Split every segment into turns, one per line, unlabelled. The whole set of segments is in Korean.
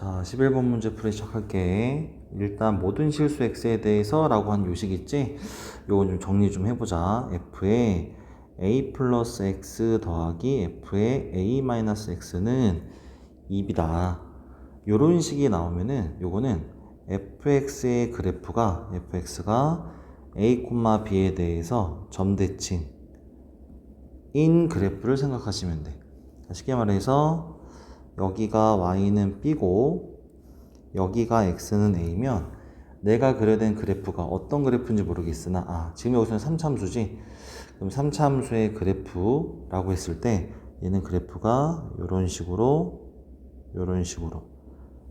자, 11번 문제 풀이 시작할게. 일단 모든 실수 x에 대해서 라고 한 요식 있지? 요거 좀 정리 좀 해보자. f의 a 플러스 x 더하기 f의 a 마이너스 x는 2이다. 요런 식이 나오면은 요거는 fx의 그래프가 fx가 a, b에 대해서 점대칭 인 그래프를 생각하시면 돼. 쉽게 말해서 여기가 y는 b고 여기가 x는 a면 내가 그려낸 그래프가 어떤 그래프인지 모르겠으나 아 지금 여기서는 3참수지 그럼 3참수의 그래프라고 했을 때 얘는 그래프가 이런 식으로 이런 식으로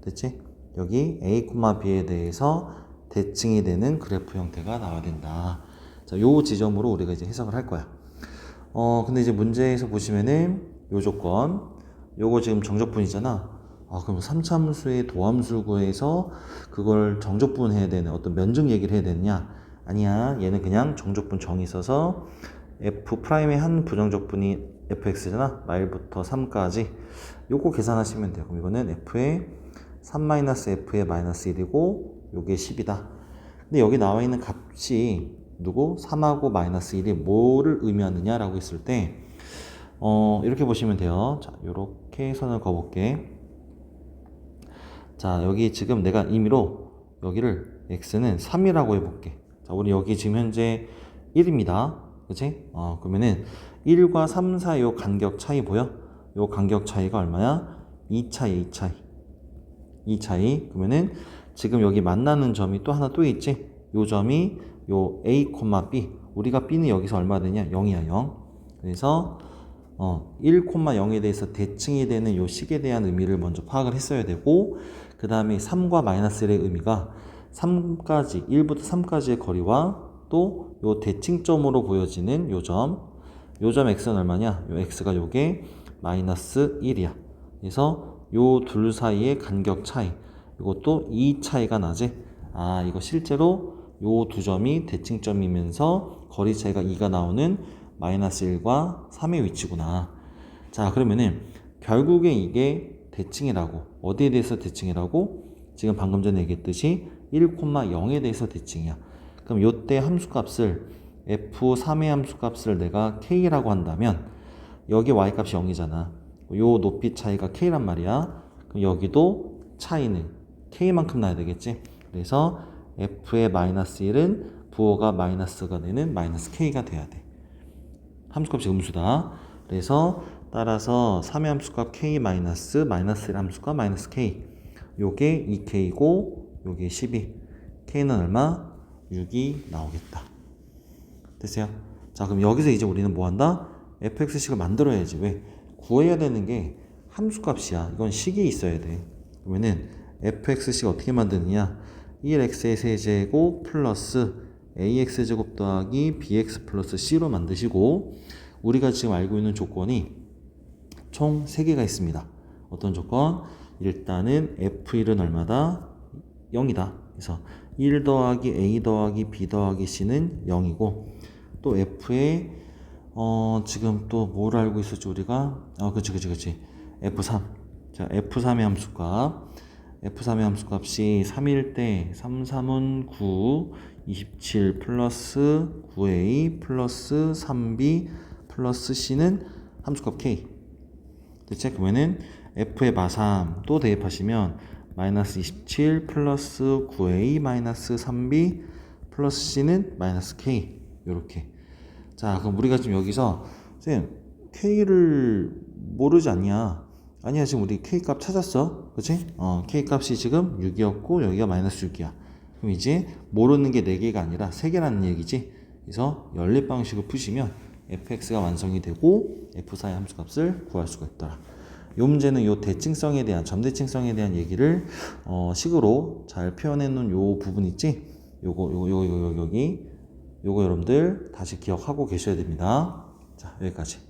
됐지? 여기 a, b에 대해서 대칭이 되는 그래프 형태가 나와야 된다. 자, 요 지점으로 우리가 이제 해석을 할 거야. 어, 근데 이제 문제에서 보시면은 요 조건, 요거 지금 정적분이잖아. 아, 그럼 3참수의 도함수 구해서 그걸 정적분 해야 되는 어떤 면적 얘기를 해야 되느냐? 아니야. 얘는 그냥 정적분 정이 있어서 f 프라임의 한 부정적분이 fx잖아. 말부터 3까지. 요거 계산하시면 돼요. 그럼 이거는 f의 3-f의 마이너스 1이고 요게 10이다. 근데 여기 나와 있는 값이 누구? 3하고 마이너스 1이 뭐를 의미하느냐라고 했을 때 어, 이렇게 보시면 돼요. 자, 요렇게 선을 그어볼게. 자, 여기 지금 내가 임의로 여기를 x는 3이라고 해볼게. 자, 우리 여기 지금 현재 1입니다. 그치? 어, 그러면은 1과 3 사이 요 간격 차이 보여? 요 간격 차이가 얼마야? 2 차이, 2 차이. 2 차이. 그러면은 지금 여기 만나는 점이 또 하나 또 있지? 요 점이 요 a, b. 우리가 b는 여기서 얼마 되냐? 0이야, 0. 그래서 어, 1,0에 대해서 대칭이 되는 요 식에 대한 의미를 먼저 파악을 했어야 되고 그 다음에 3과 마이너스 1의 의미가 3까지 1부터 3까지의 거리와 또 요 대칭점으로 보여지는 요 점, 요 점 x는 얼마냐? 요 x가 요게 마이너스 1이야. 그래서 요 둘 사이의 간격 차이, 이것도 2 차이가 나지? 아, 이거 실제로 요 두 점이 대칭점이면서 거리 차이가 2가 나오는 마이너스 1과 3의 위치구나. 자, 그러면은 결국에 이게 대칭이라고. 어디에 대해서 대칭이라고? 지금 방금 전에 얘기했듯이 1,0에 대해서 대칭이야. 그럼 요때 함수값을 f3의 함수값을 내가 k라고 한다면 여기 y값이 0이잖아. 요 높이 차이가 k란 말이야. 그럼 여기도 차이는 k만큼 나야 되겠지. 그래서 f의 마이너스 1은 부호가 마이너스가 되는 마이너스 k가 돼야 돼. 함수값이 음수다. 그래서 따라서 3의 함수값 k 마이너스 마이너스 1 함수값 마이너스 k 요게 2k고 요게 12 k는 얼마? 6이 나오겠다. 됐어요? 자 그럼 여기서 이제 우리는 뭐 한다? fx식을 만들어야지 왜? 구해야 되는 게 함수값이야. 이건 식이 있어야 돼. 그러면은 fx식 어떻게 만드느냐? 1x의 세제곱 플러스 ax제곱 더하기 bx 플러스 c로 만드시고 우리가 지금 알고 있는 조건이 총 3개가 있습니다. 어떤 조건? 일단은 f1은 얼마다? 0이다. 그래서 1 더하기 a 더하기 b 더하기 c는 0이고 또 f의 어 지금 또 뭘 알고 있었지 우리가? 어 그치 그치 그치 f3 자 f3의 함수값 f3의 함수값이 3일 때 3, 3은 9 27 플러스 9a 플러스 3b 플러스 c는 함수값 k. 됐지? 그러면은 f의 마삼 또 대입하시면 마이너스 27 플러스 9a 마이너스 3b 플러스 c는 마이너스 k. 요렇게. 자 그럼 우리가 지금 여기서 쌤 k를 모르지 않냐 아니야 지금 우리 k 값 찾았어 그치? 어 k 값이 지금 6이었고 여기가 마이너스 6이야 그럼 이제 모르는 게 4개가 아니라 3개라는 얘기지 그래서 연립 방식을 푸시면 fx가 완성이 되고 f4의 함수값을 구할 수가 있더라 이 문제는 요 대칭성에 대한 점대칭성에 대한 얘기를 어, 식으로 잘 표현해 놓은 요 부분 있지? 요거 요거 요거 요거 여기 요거 여러분들 다시 기억하고 계셔야 됩니다. 자, 여기까지.